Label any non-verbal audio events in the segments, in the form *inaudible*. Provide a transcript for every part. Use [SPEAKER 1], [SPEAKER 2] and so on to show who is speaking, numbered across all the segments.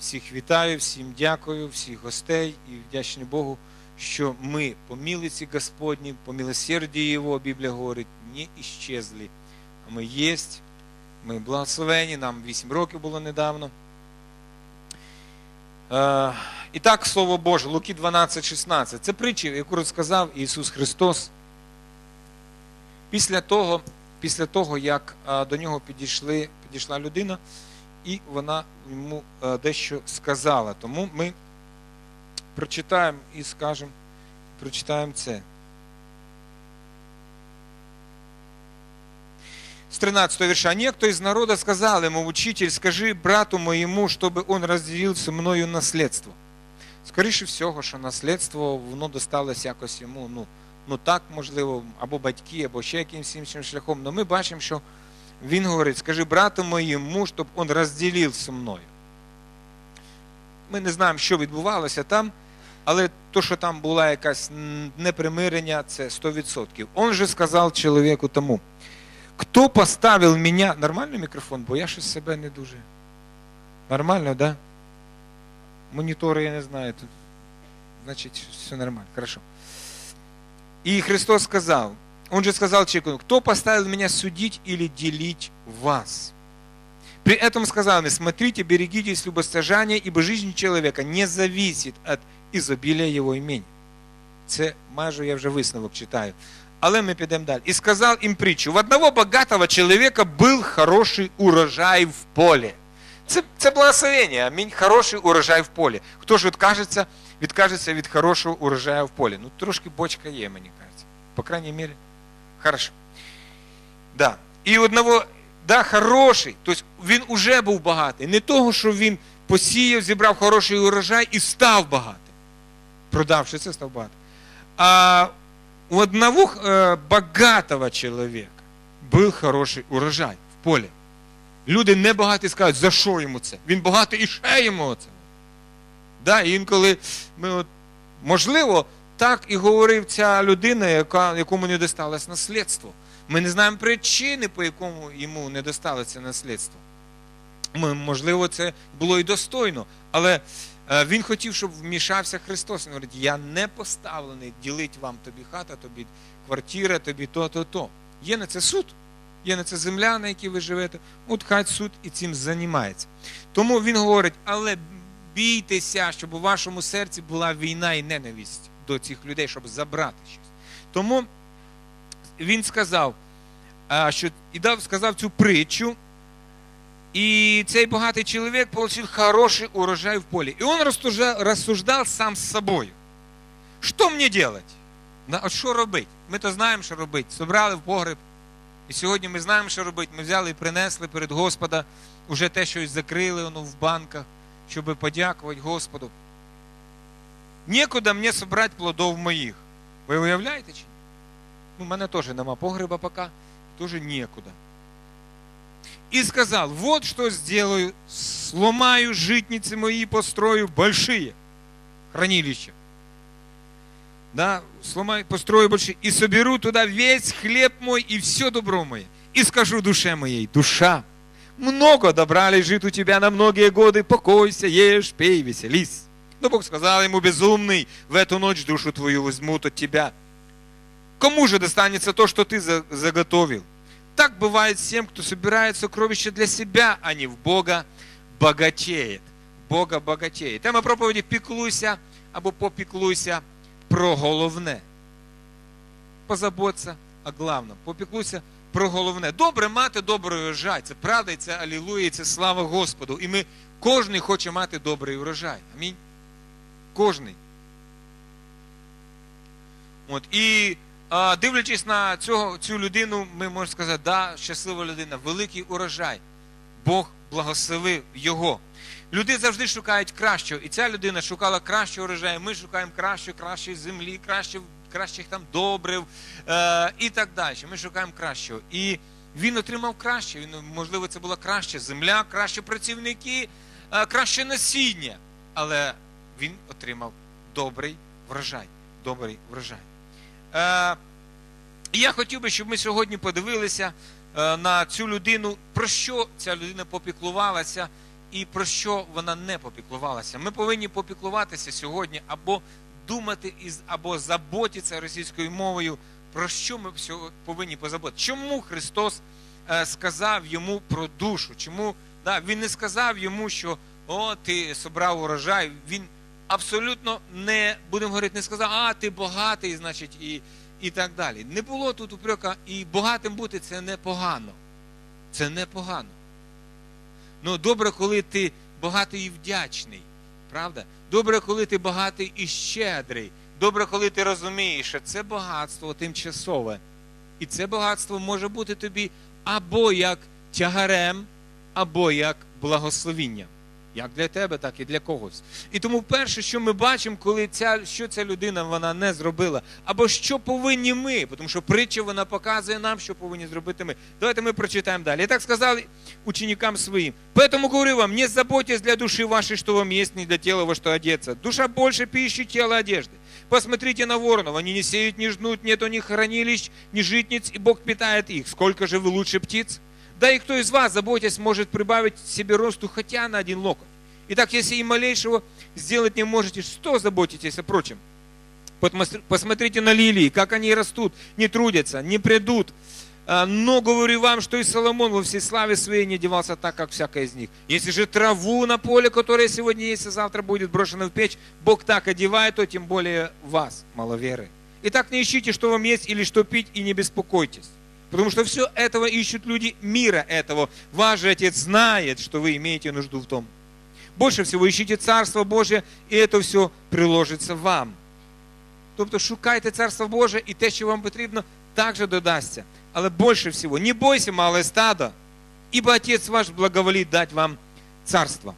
[SPEAKER 1] Всіх вітаю, всім дякую, всіх гостей і вдячний Богу, що ми по милиці Господній, по милосердию Його, Біблія говорить, не іщезли. А ми єсть, ми благословені, нам 8 років було недавно. Е, і так, Слово Боже, Луки 12, 16. Це притча, яку розказав Ісус Христос. Після того, після того як е, до нього підійшли, підійшла людина, і вона йому е, дещо сказала. Тому ми прочитаємо і скажемо, прочитаємо це. С 13 верша. Некто из народа сказал ему, учитель, скажи брату моєму, щоб он розділив зі мною наслідство. Скоріше всього, що наслідство воно досталось якось йому, ну, ну так, можливо, або батьки, або ще якимось іншим шляхом. Але ми бачимо, що він говорить, скажи брату моєму, щоб він розділив зі мною. Ми не знаємо, що відбувалося там, але то, що там була якась непримирення, це 100%. Он же сказав чоловіку тому, хто поставив мене, нормальний мікрофон, бо я щось себе не дуже. Нормально, да? Монітори я не знаю. Тут. Значить, все нормально, хорошо. И Христос сказал, Он же сказал человеку, кто поставил меня судить или делить вас? При этом сказал мне, смотрите, берегитесь любостяжания, ибо жизнь человека не зависит от изобилия его имени. Це майже я вже висновок читаю. Але ми підемо далі. І сказав їм притчу, в одного богатого чоловіка був хороший урожай в полі. Це, це благословення, амінь, хороший урожай в полі. Хто ж відкажеться, відкажеться від хорошого урожаю в полі? Ну, трошки бочка є, мені кажеться. По крайней мере, Хорошо. Да. І одного, да, хороший, тобто він уже був багатий. Не того, що він посіяв, зібрав хороший урожай і став багатим. Продавши це, став багатим. А у одного э, богатого чоловіка був хороший урожай в полі. Люди небагаті скажуть, за що йому це? Він багатий і ще йому це. Да, інколи ми от, можливо, так і говорив ця людина, яка, якому не досталось наслідство. Ми не знаємо причини, по якому йому не досталося наслідство. Ми, можливо, це було і достойно, але е, він хотів, щоб вмішався Христос. Він говорить, я не поставлений ділити вам тобі хата, тобі квартира, тобі то-то, то. Є на це суд, є на це земля, на якій ви живете. От хай суд і цим займається. Тому він говорить, але бійтеся, щоб у вашому серці була війна і ненависть до цих людей, щоб забрати щось. Тому він сказав, що і дав, сказав цю притчу, і цей багатий чоловік отримав хороший урожай в полі. І він розсуждав сам з собою. Що мені робити? От що робити? Ми то знаємо, що робити. Собрали в погреб. І сьогодні ми знаємо, що робити. Ми взяли і принесли перед Господа уже те, що закрили воно в банках, щоб подякувати Господу. Некуда мені собрати плодов моїх. Ви уявляєте чи ні? Ну, у мене теж нема погреба поки, теж некуда. И сказал, вот что сделаю, сломаю житницы мои, построю большие хранилища. Да, сломаю, построю большие, и соберу туда весь хлеб мой и все добро мое. И скажу душе моей, душа, много добра лежит у тебя на многие годы, покойся, ешь, пей, веселись. Но Бог сказал ему, безумный, в эту ночь душу твою возьмут от тебя. Кому же достанется то, что ты заготовил? Так бывает всем, кто собирает сокровища для себя, а не в Бога богатеет. Бога богатеє. Тема проповіді піклуйся або попіклуйся про головне. Позаботься о главном. Попіклуйся про головне. Добре мати добрий урожай. Це правда, і це алілуя, і це слава Господу. І ми кожен хоче мати добрий урожай. Амінь. Кожний. От. І а, дивлячись на цього, цю людину, ми можемо сказати, да, щаслива людина, великий урожай. Бог благословив його. Люди завжди шукають кращого. І ця людина шукала кращого урожаю. Ми шукаємо кращої, кращої землі, краще, кращих там добрив е, і так далі. Ми шукаємо кращого. І він отримав краще. Він, можливо, це була краща земля, кращі працівники, е, краще насіння. Але він отримав добрий врожай. Добрий врожай. Е, я хотів би, щоб ми сьогодні подивилися е, на цю людину, про що ця людина попіклувалася, і про що вона не попіклувалася. Ми повинні попіклуватися сьогодні або думати із або заботитися російською мовою. Про що ми повинні позаботитися? Чому Христос е, сказав йому про душу? Чому да, Він не сказав йому, що о, ти собрав урожай? Він абсолютно не будемо говорити, не сказав, а ти багатий, значить, і, і так далі. Не було тут упрека, і багатим бути це непогано. Це непогано. Ну, добре, коли ти багатий і вдячний, правда? Добре, коли ти багатий і щедрий. Добре, коли ти розумієш, що це багатство тимчасове. І це багатство може бути тобі або як тягарем, або як благословіння. Як для тебе, так і для когось. І тому перше, що ми бачимо, коли ця, що ця людина вона не зробила, або що повинні ми, тому що притча вона показує нам, що повинні зробити ми. Давайте ми прочитаємо далі. І так сказали ученикам своим. Поэтому говорю вам, не заботьтесь для души вашей, что вам есть, не для тела во что одеться. Душа больше пищи, тела одежды. Посмотрите на воронов, они не сеют, не жнут, нет у них хранилищ, ни житниц, и Бог питает их. Сколько же вы лучше птиц? Да и кто из вас, заботясь, может прибавить себе росту хотя на один локоть? Итак, если и малейшего сделать не можете, что заботитесь о прочем? Посмотрите на лилии, как они растут, не трудятся, не придут. Но говорю вам, что и Соломон во всей славе своей не одевался так, как всякая из них. Если же траву на поле, которая сегодня есть, а завтра будет брошена в печь, Бог так одевает, то тем более вас, маловеры. Итак, не ищите, что вам есть или что пить, и не беспокойтесь. Потому что все этого ищут люди мира этого. Ваш же Отец знает, что вы имеете нужду в том. Больше всего ищите Царство Божие, і это все приложиться вам. Тобто шукайте Царство Боже, і те, що вам потрібно, також додасться. Але більше всього, не бойся, мале стадо, ибо Отец ваш благоволит дать вам царство.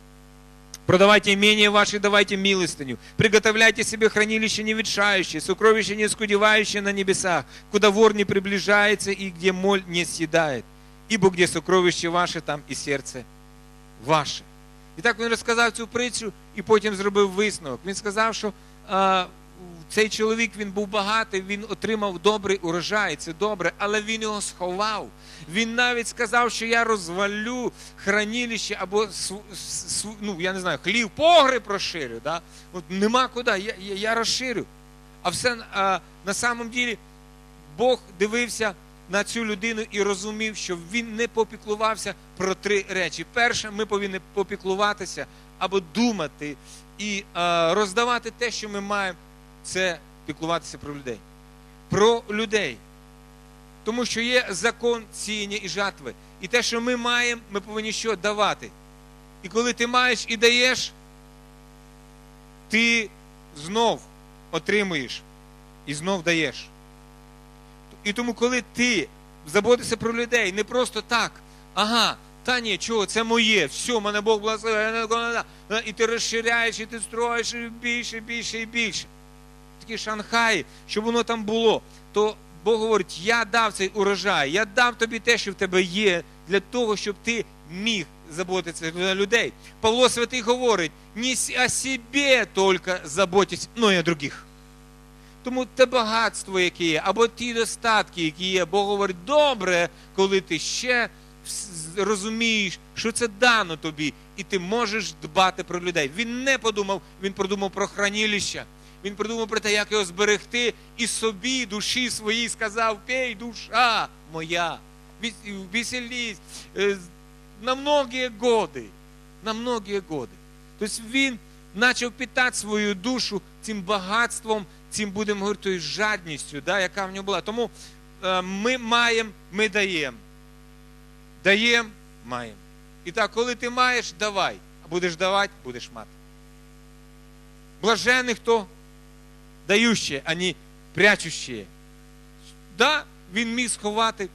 [SPEAKER 1] Продавайте имение ваше, давайте милостыню. Приготовляйте себе хранилище неветшающее, сокровище не скудевающее на небесах, куда вор не приближается и где моль не съедает. Ибо где сокровище ваше, там і серце ваше. І так він розказав цю притчу і потім зробив висновок. Він сказав, що цей чоловік він був багатий, він отримав добрий урожай, це добре, але він його сховав. Він навіть сказав, що я розвалю хранилище або ну, я не знаю, хлів, погреб розширю. Да? От Нема куди, я, я, я розширю. А все а, на самом ділі Бог дивився на цю людину і розумів, що він не попіклувався про три речі. Перше, ми повинні попіклуватися або думати і а, роздавати те, що ми маємо, це піклуватися про людей. Про людей. Тому що є закон сіяння і жатви. І те, що ми маємо, ми повинні що давати. І коли ти маєш і даєш, ти знов отримуєш і знов даєш. І тому, коли ти заботишся про людей, не просто так, ага, та ні, чого, це моє, все, мене Бог благословив, і ти розширяєш, і ти строїш і більше, більше і більше. Такі Шанхаї, щоб воно там було, то Бог говорить, я дав цей урожай, я дав тобі те, що в тебе є, для того, щоб ти міг заботитися про людей. Павло Святий говорить, не о себе тільки заботись, но й о других. Тому те багатство, яке є, або ті достатки, які є, Бог говорить, добре, коли ти ще розумієш, що це дано тобі, і ти можеш дбати про людей. Він не подумав, він подумав про хранилище. Він придумав про те, як його зберегти, і собі, душі своїй сказав: Пей, душа моя, веселись на многие годи. На многие годи. Тобто він почав питати свою душу цим багатством, цим будемо говорити, жадністю, да, яка в нього була. Тому е, ми маємо, ми даємо. Даємо, маємо. І так, коли ти маєш, давай. А будеш давати, будеш мати. Блажений хто даючі, а не прячущі. Да, він міг сховати.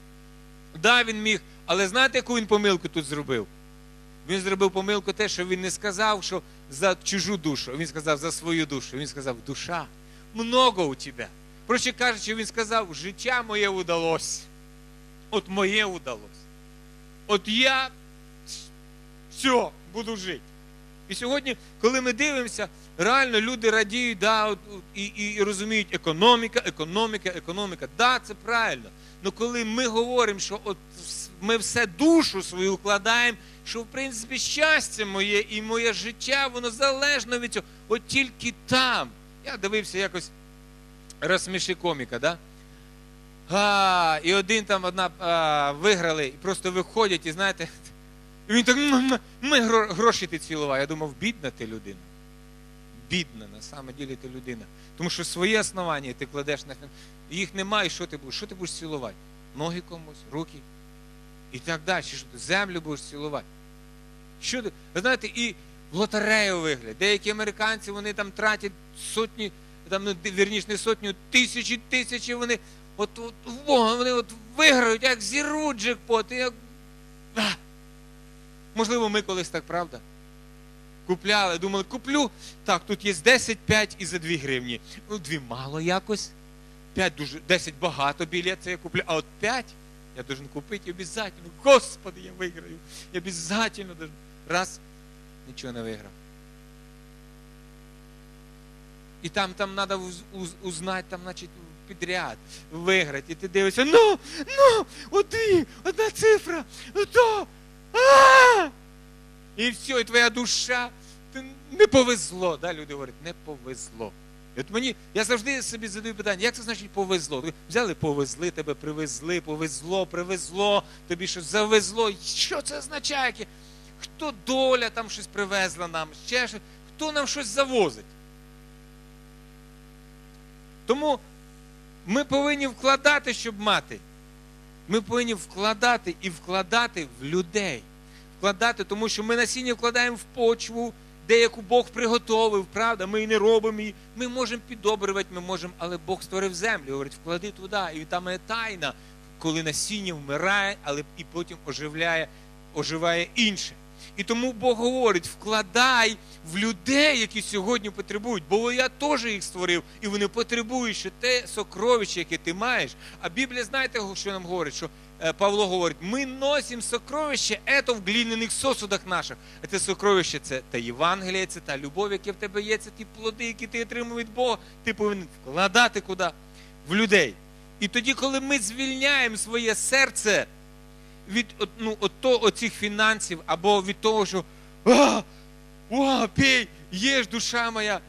[SPEAKER 1] Да, він міг. Але знаєте, яку він помилку тут зробив? Він зробив помилку те, що він не сказав, що за чужу душу. Він сказав за свою душу. Він сказав, душа, много у тебе. Проще кажучи, він сказав, життя моє удалось. От моє удалось. От я все, буду жити. І сьогодні, коли ми дивимося, реально люди радіють, да, от, і, і, і розуміють, економіка, економіка, економіка. Да, це правильно. Але коли ми говоримо, що от ми все душу свою вкладаємо, що в принципі щастя моє і моє життя, воно залежно від цього. От тільки там. Я дивився якось розсміши коміка, да? А, і один там одна а, виграли, і просто виходять, і знаєте, і *laughs* він так ми гроші ти цілував. Я думав, бідна ти людина. Бідна, на самом ділі ти людина. Тому що своє основання ти кладеш на їх немає, що ти будеш? Що ти будеш цілувати? Ноги комусь, руки і так далі. Що ти землю будеш цілувати? Що ти? Знаєте, і лотерею вигляд. Деякі американці вони там тратять сотні, там, ну, вірніш, не сотню, тисячі, тисячі вони. От, от вони от виграють, як зірвуть джекпот, як. Можливо, ми колись так, правда? Купляли, думали, куплю. Так, тут є 10, 5 і за 2 гривні. Ну, 2 мало якось. 5 дуже, 10 багато білет, це я куплю. А от 5 я должен купити обов'язково. Господи, я виграю. Я обов'язково должен. Раз, нічого не виграв. І там, там треба уз, уз, узнати, там, значить, підряд, виграти. І ти дивишся, ну, ну, от одна цифра, то. А! І все, і твоя душа не повезло. Да? Люди говорять, не повезло. І от мені, я завжди собі задаю питання, як це значить повезло? Взяли, повезли, тебе привезли, повезло, привезло, тобі щось завезло. Що це означає? Хто доля там щось привезла нам, ще щось, хто нам щось завозить? Тому ми повинні вкладати, щоб мати. Ми повинні вкладати і вкладати в людей. Вкладати, тому що ми насіння вкладаємо в почву, деяку Бог приготовив, правда, ми і не робимо її. Ми можемо підобрювати, ми можемо, але Бог створив землю, говорить, вклади туди. І там є тайна, коли насіння вмирає, але і потім оживляє, оживає інше. І тому Бог говорить: вкладай в людей, які сьогодні потребують, бо я теж їх створив, і вони потребують, що те сокровище, яке ти маєш. А Біблія, знаєте, що нам говорить? Що Павло говорить: ми носимо сокровище, ето в глиняних сосудах наших. А це сокровище це та Євангеліє, це та любов, яка в тебе є, це ті плоди, які ти отримав від Бога. Ти повинен вкладати куди? В людей. І тоді, коли ми звільняємо своє серце від ну, от, то, оцих фінансів, або від того, що а, о, пей, єж, душа моя,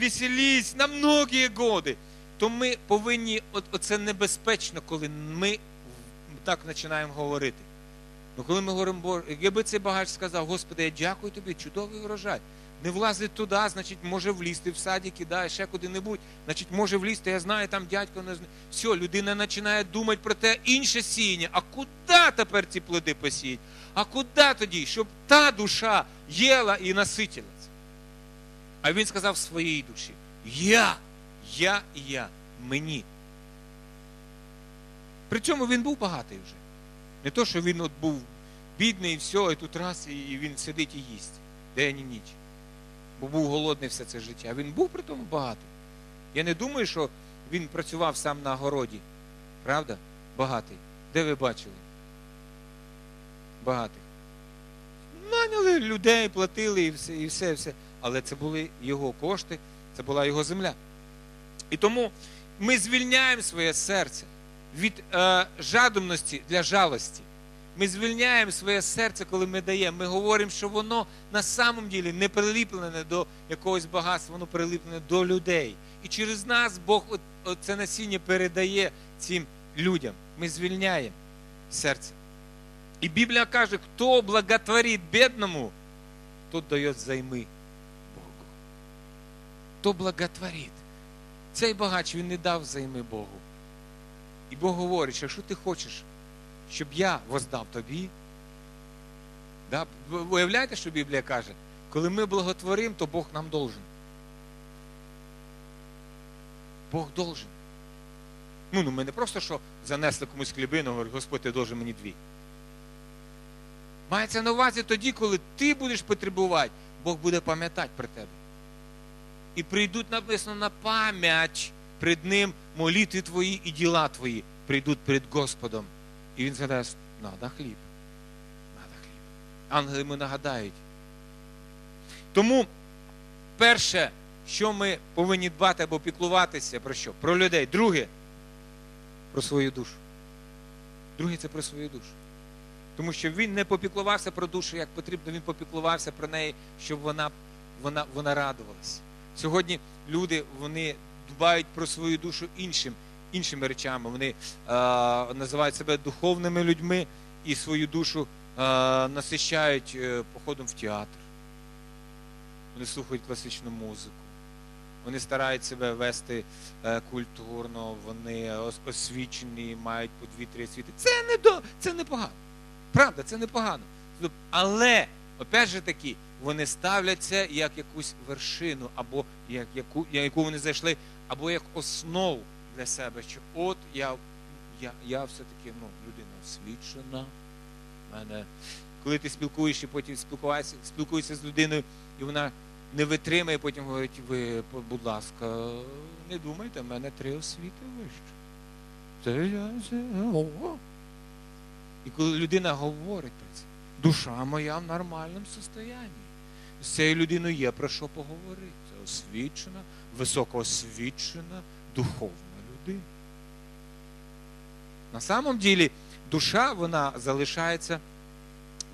[SPEAKER 1] веселись на многі годи, то ми повинні, от, оце небезпечно, коли ми так починаємо говорити. Ну, коли ми говоримо, Боже, якби цей багач сказав, Господи, я дякую тобі, чудовий урожай. Не влазить туди, значить, може влізти в садик, да, ще куди-небудь. Значить, може влізти, я знаю, там дядько не знає. Все, людина починає думати про те інше сіяння. А куди тепер ці плоди посіять? А куди тоді? Щоб та душа їла і наситилась. А він сказав своїй душі: Я, я і я, мені. При цьому він був багатий вже. Не то, що він от був бідний і все, і тут раз, і він сидить і їсть день і ніч. Бо був голодний все це життя. Він був при тому багатий. Я не думаю, що він працював сам на городі. Правда? Багатий. Де ви бачили? Багатих. Наняли людей, платили і все, і все, все. Але це були його кошти, це була його земля. І тому ми звільняємо своє серце від е, жадібності для жалості. Ми звільняємо своє серце, коли ми даємо. Ми говоримо, що воно на самом ділі не приліплене до якогось багатства, воно приліплене до людей. І через нас Бог це насіння передає цим людям. Ми звільняємо серце. І Біблія каже, хто благотворить бідному, тот дає займи Богу. Хто благотворить. Цей багач він не дав займи Богу. І Бог говорить, що якщо ти хочеш, щоб я воздав тобі. Да? Уявляєте, що Біблія каже? Коли ми благотворимо, то Бог нам должен. Бог должен. Ну, ну ми не просто що занесли комусь хлібину, говорить, Господь, ти должен мені дві. Мається на увазі тоді, коли ти будеш потребувати, Бог буде пам'ятати про тебе. І прийдуть написано на пам'ять пред Ним молитви твої і діла твої прийдуть перед Господом. І він згадає, надо хліб. Надо хліб. Ангели йому нагадають. Тому перше, що ми повинні дбати або піклуватися, про що? Про людей. Друге, про свою душу. Друге це про свою душу. Тому що він не попіклувався про душу, як потрібно, він попіклувався про неї, щоб вона, вона, вона радувалась. Сьогодні люди вони дбають про свою душу іншим, іншими речами. Вони е, називають себе духовними людьми і свою душу е, насищають е, походом в театр. Вони слухають класичну музику. Вони старають себе вести е, культурно, вони освічені, мають по дві-три освіти. Це не до, це непогано. Правда, це непогано. Тобто, Але, опять же таки, вони ставлять це як якусь вершину, або як яку, яку вони зайшли, або як основу для себе, що от я, я, я все-таки ну, людина освічена. Мене, коли ти спілкуєшся, потім спілкуєшся, спілкуєшся з людиною, і вона не витримає, потім говорить, ви, будь ласка, не думайте, в мене три освіти вище. Це я це. ого». І коли людина говорить про це, душа моя в нормальному состоянні. З цією людиною є про що поговорити. Це освічена, високоосвічена, духовна людина. На самом ділі душа вона залишається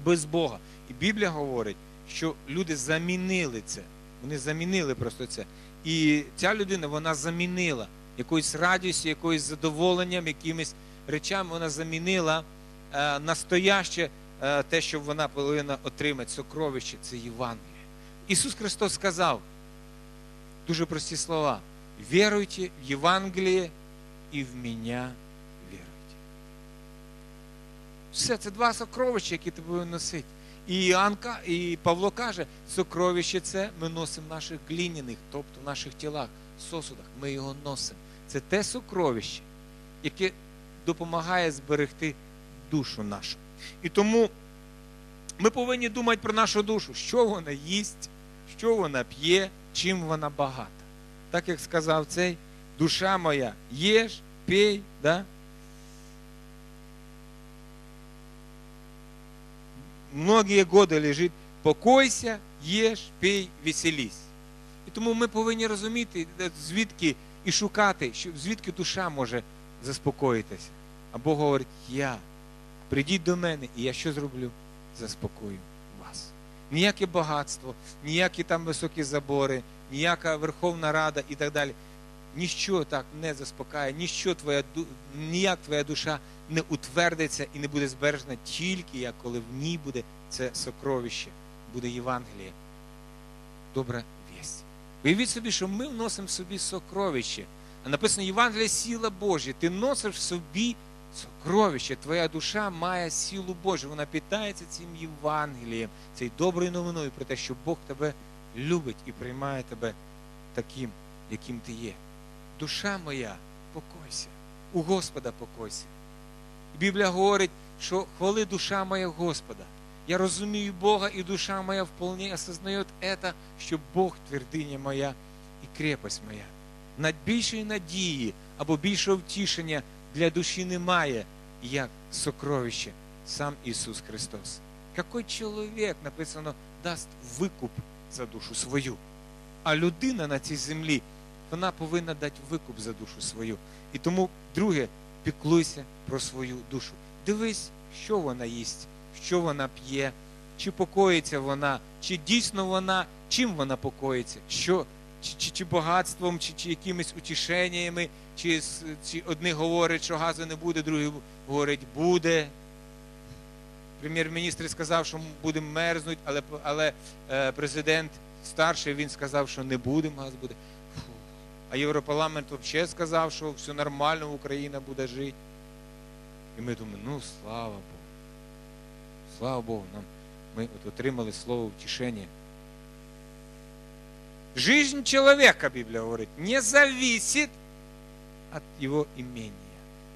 [SPEAKER 1] без Бога. І Біблія говорить, що люди замінили це. Вони замінили просто це. І ця людина вона замінила якоюсь радістю, якоюсь задоволенням, якимись речами вона замінила е, настояще е, те, що вона повинна отримати, сокровище, це Євангеліє. Ісус Христос сказав дуже прості слова: віруйте в Євангеліє і в мене віруйте. Все, це два сокровища, які ти повинен носити. І Іоанн і Павло каже, сокровище це ми носимо в наших глиняних, тобто в наших тілах, сосудах. Ми його носимо. Це те сокровище, яке допомагає зберегти душу нашу. І тому ми повинні думати про нашу душу, що вона їсть, що вона п'є, чим вона багата. Так як сказав цей, душа моя, їж, пій, да? многие годы лежить, покойся, їж, пий, веселісь. І тому ми повинні розуміти, звідки і шукати, звідки душа може заспокоїтися. А Бог говорить, я. Прийдіть до мене, і я що зроблю? Заспокою. Ніяке багатство, ніякі там високі забори, ніяка Верховна Рада і так далі. Ніщо так не заспокає, ніщо твоя, ніяк твоя душа не утвердиться і не буде збережена тільки як коли в ній буде це сокровище, буде Євангеліє. Добра вість. Уявіть собі, що ми вносимо в собі сокровище. А написано Євангеліє сила Божа. Ти носиш в собі сокровище. Твоя душа має силу Божу. Вона питається цим Євангелієм, цією доброю новиною про те, що Бог тебе любить і приймає тебе таким, яким ти є. Душа моя, покойся. У Господа покойся. Біблія говорить, що хвали душа моя Господа. Я розумію Бога, і душа моя вполне осознает это, що Бог твердиня моя і крепость моя. Над більшої надії або більшого втішення для душі немає, як сокровище сам Ісус Христос. Какой чоловік, написано, дасть викуп за душу свою. А людина на цій землі, вона повинна дати викуп за душу свою. І тому, друге, піклуйся про свою душу. Дивись, що вона їсть, що вона п'є, чи покоїться вона, чи дійсно вона, чим вона покоїться, що, чи, чи, чи багатством, чи, чи якимись утішеннями, чи, чи одні говорять, що газу не буде, другі говорять, буде. Прем'єр-міністр сказав, що будемо мерзнути, але, але е, президент старший він сказав, що не будемо, газ буде. Фу. А Європарламент взагалі сказав, що все нормально, Україна буде жити. І ми думаємо, ну слава Богу. Слава Богу, нам ми от отримали слово втішення. Жизнь человека, Біблія говорить, не зависит від його імення.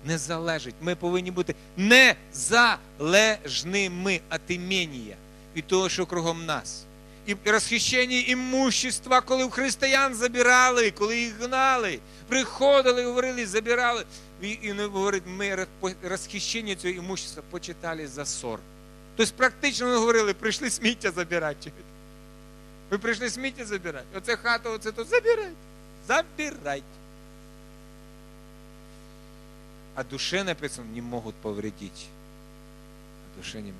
[SPEAKER 1] Не залежить. Ми повинні бути незалежними від імення і того, що кругом нас. І розхищення імущества, коли в християн забирали, коли їх гнали, приходили, говорили, забирали. І, і не говорить, ми розхищення цього імущества почитали за ссор. Тобто практично вони говорили, прийшли сміття забирати. Ви прийшли сміття забирати. Оце хата, оце то забирайте. Забирайте. А душе написано, не можуть повредити. А душе немає.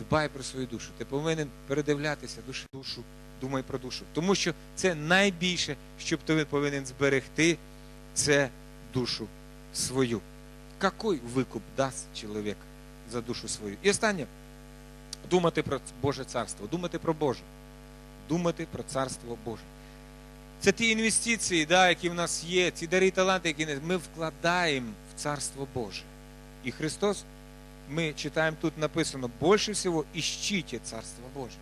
[SPEAKER 1] Дбай про свою душу. Ти повинен передивлятися душу, душу, думай про душу. Тому що це найбільше, що ти повинен зберегти, це душу свою. Какой викуп дасть чоловік за душу свою? І останнє думати про Боже царство, думати про Боже, думати про царство Боже. Це ті інвестиції, да, які в нас є, ці дари таланти, які ми вкладаємо в Царство Боже. І Христос, ми читаємо тут написано, більше всього іщите Царство Боже.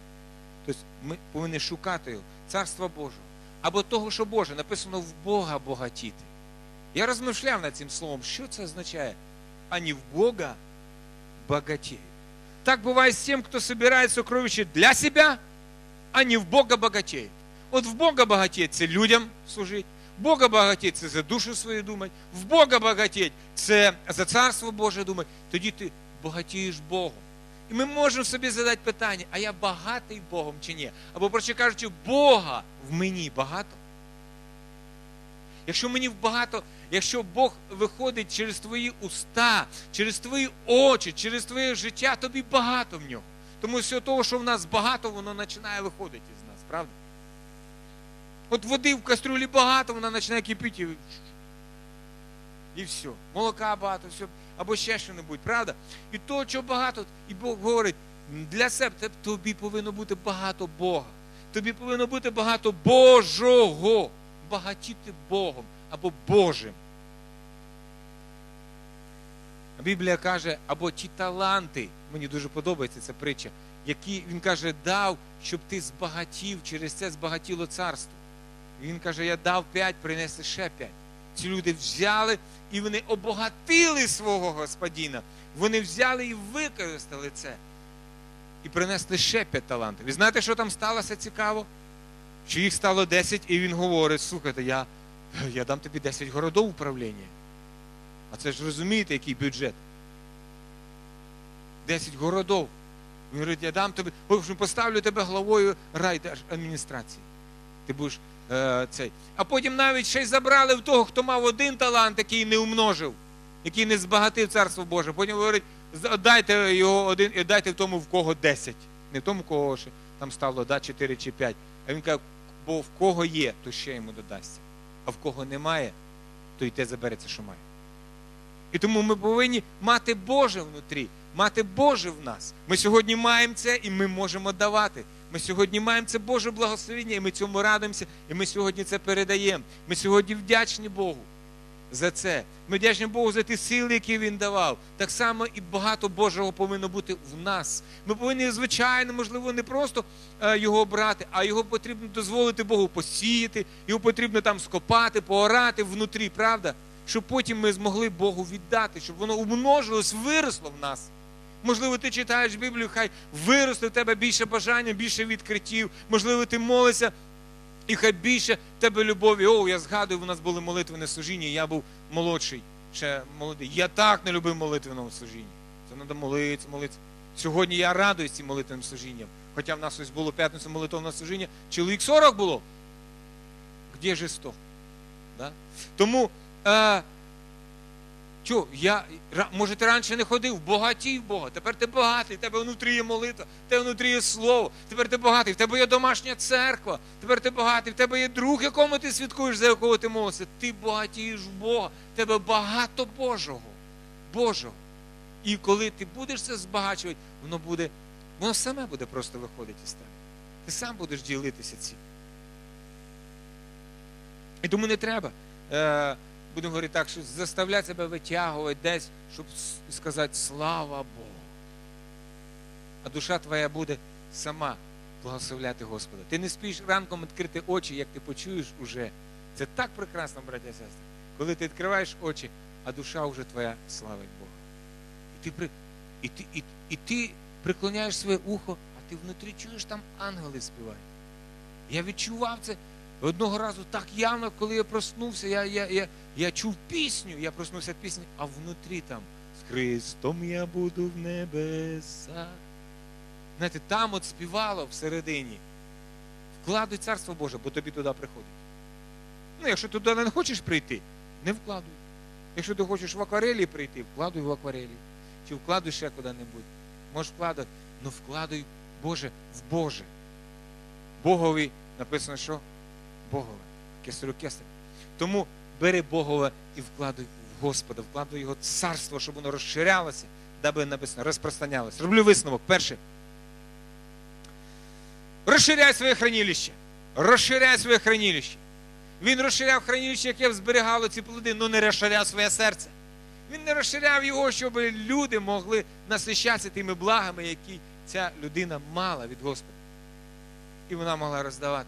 [SPEAKER 1] Тобто ми повинні шукати його, Царства Божого. Або того, що Боже, написано в Бога богатіти. Я розмишляв над цим словом, що це означає? Ані в Бога богатеют. Так бывает с тем, кто собирает сокровища для себя, а не в Бога богатеет. От в Бога багатіють це людям служити, Бога багатіють це за душу свою думати, в Бога багатіють це за царство Боже думати. Тоді ти багатієш Богом. І ми можемо собі задати питання, а я багатий Богом чи ні? Або, проще кажучи, Бога в мені багато. Якщо мені багато, якщо Бог виходить через твої уста, через твої очі, через твоє життя, тобі багато в нього. Тому все того, що в нас багато, воно починає виходити з нас, правда? От води в кастрюлі багато, вона починає кипіти. І, все. Молока багато, все. або ще що-небудь, правда? І того, що багато, і Бог говорить, для себе тобі повинно бути багато Бога. Тобі повинно бути багато Божого. Багатіти Богом або Божим. Біблія каже, або ті таланти, мені дуже подобається ця притча, які він каже, дав, щоб ти збагатів, через це збагатіло царство. Він каже, я дав п'ять, принесли ще п'ять. Ці люди взяли і вони обогатили свого господіна. Вони взяли і використали це. І принесли ще п'ять талантів. Ви знаєте, що там сталося цікаво? Що їх стало 10, і він говорить, слухайте, я, я дам тобі 10 городов управління. А це ж розумієте, який бюджет? 10 городов. Він говорить, я дам тобі, поставлю тебе главою райдержадміністрації. Ти будеш е, цей. А потім навіть ще й забрали в того, хто мав один талант, який не умножив, який не збагатив царство Боже. Потім говорить, дайте його один і дайте в тому, в кого 10. Не в тому, в кого ще там стало да, 4 чи 5. А він каже, бо в кого є, то ще йому додасться. А в кого немає, то й те забереться, що має. І тому ми повинні мати Боже внутрі, мати Боже в нас. Ми сьогодні маємо це і ми можемо давати. Ми сьогодні маємо це Боже благословення, і ми цьому радуємося, і ми сьогодні це передаємо. Ми сьогодні вдячні Богу за це. Ми вдячні Богу за ті сили, які Він давав. Так само і багато Божого повинно бути в нас. Ми повинні, звичайно, можливо, не просто його брати, а його потрібно дозволити Богу посіяти, його потрібно там скопати, поорати внутрі, правда? Щоб потім ми змогли Богу віддати, щоб воно умножилось, виросло в нас. Можливо, ти читаєш Біблію, хай виросте в тебе більше бажання, більше відкриттів. Можливо, ти молишся, і хай більше в тебе любові. О, я згадую, у нас були молитвене служіння, я був молодший, ще молодий. Я так не любив молитвеного служіння. Це треба молитися, молитися. Сьогодні я радуюсь цим молитвеним служінням. Хоча в нас ось було п'ятницю молитовне служіння, чоловік 40 було. Де же 100? Да? Тому. Е, Чо, я, може, ти раніше не ходив, багатій в Бога. Тепер ти багатий, в тебе внутрі є молитва, в тебе внутрі є слово, тепер ти багатий, в тебе є домашня церква, тепер ти багатий, в тебе є друг, якому ти святкуєш, за якого ти молишся. Ти багатієш в Бога, в тебе багато Божого. Божого. І коли ти будеш це збагачувати, воно буде, воно саме буде просто виходити із тебе. Ти сам будеш ділитися цим. І тому не треба. Е, будемо говорити так, що заставляти себе витягувати десь, щоб сказати слава Богу. А душа твоя буде сама благословляти Господа. Ти не спіш ранком відкрити очі, як ти почуєш уже. Це так прекрасно, браття і сестри. Коли ти відкриваєш очі, а душа вже твоя славить Бога. І ти і ти, і, і ти приклоняєш своє ухо, а ти внутрі чуєш, там ангели співають. Я відчував це. Одного разу так явно, коли я проснувся, я я, я, я чув пісню, я проснувся від пісні, а внутрі там з Христом я буду в небесах. Знаєте, там от співало всередині. Вкладуй царство Боже, бо тобі туди приходить. Ну, якщо туди не хочеш прийти, не вкладуй. Якщо ти хочеш в акварелі прийти, вкладуй в акварелі. Чи вкладуй ще куди-небудь. можеш вкладати, ну вкладуй, Боже, в Боже. Богові написано, що? Богове. Кесарю кесар. Тому бери Богове і вкладуй в Господа, вкладуй його царство, щоб воно розширялося, даби написано, розпространялося. Роблю висновок. Перше. Розширяй своє хранилище. Розширяй своє хранилище. Він розширяв хранилище, яке зберігало ці плоди, але не розширяв своє серце. Він не розширяв його, щоб люди могли насищатися тими благами, які ця людина мала від Господа. І вона могла роздавати.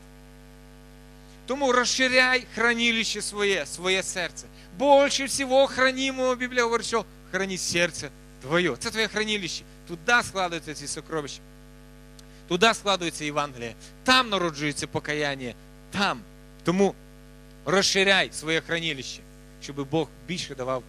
[SPEAKER 1] Тому розширяй хранилище своє, своє серце. Більше всього хранімо, Біблія говорить, що храні серце твоє. Це твоє хранилище. Туди складаються ці сокровища. Туди складується Євангеліє. Там народжується покаяння. Там. Тому розширяй своє хранилище, щоб Бог більше давав,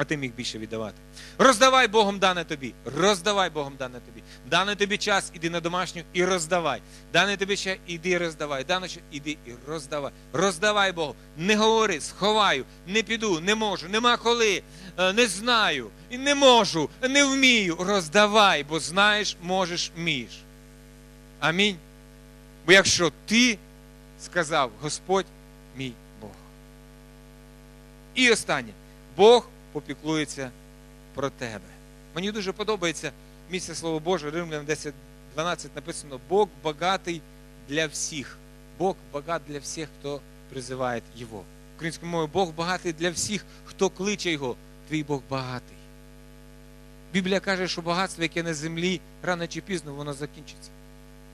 [SPEAKER 1] А ти міг більше віддавати. Роздавай Богом дане тобі. Роздавай Богом дане тобі. Дане тобі час, іди на домашню і роздавай. Дане тобі ще іди роздавай. Дане ще іди і роздавай. Роздавай Богу. Не говори, сховаю, не піду, не можу, нема коли, е, не знаю, не можу, не вмію. Роздавай, бо знаєш, можеш, вмієш. Амінь. Бо якщо ти сказав Господь мій Бог. І останнє. Бог попіклується про тебе. Мені дуже подобається місце Слово Боже, Римлян 10, 12 написано: Бог багатий для всіх. Бог багат для всіх, хто призиває Його. Українською мовою Бог багатий для всіх, хто кличе Його. Твій Бог багатий. Біблія каже, що багатство, яке на землі, рано чи пізно воно закінчиться.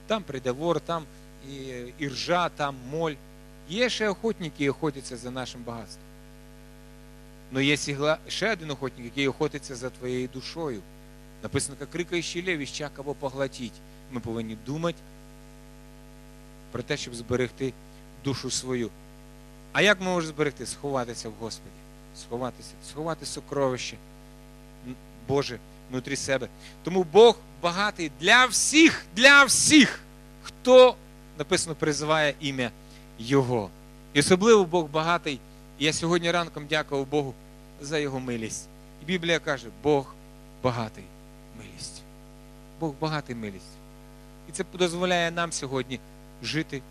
[SPEAKER 1] Там прийде вор, там і, і ржа, там моль. Є ще охотники, які охотяться за нашим багатством. Но є ще один охотник, який охотиться за твоєю душою. Написано, як крикаючий лев, іща кого поглотіть. Ми повинні думати про те, щоб зберегти душу свою. А як ми можемо зберегти? Сховатися в Господі. Сховатися, сховати сокровище Боже внутрі себе. Тому Бог багатий для всіх, для всіх, хто написано призиває ім'я Його. І особливо Бог багатий. Я сьогодні ранком дякував Богу за його милість. І Біблія каже, Бог багатий милістю. Бог багатий милістю. І це дозволяє нам сьогодні жити.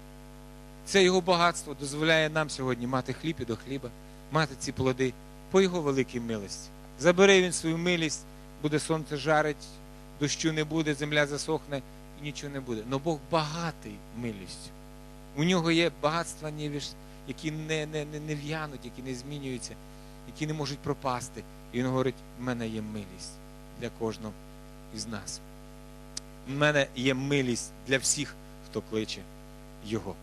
[SPEAKER 1] Це його багатство дозволяє нам сьогодні мати хліб і до хліба, мати ці плоди по його великій милості. Забере він свою милість, буде сонце жарить, дощу не буде, земля засохне і нічого не буде. Но Бог багатий милістю. У нього є багатства, невіж- які не, не, не, не в'януть, які не змінюються, які не можуть пропасти. І він говорить: в мене є милість для кожного із нас. В мене є милість для всіх, хто кличе Його.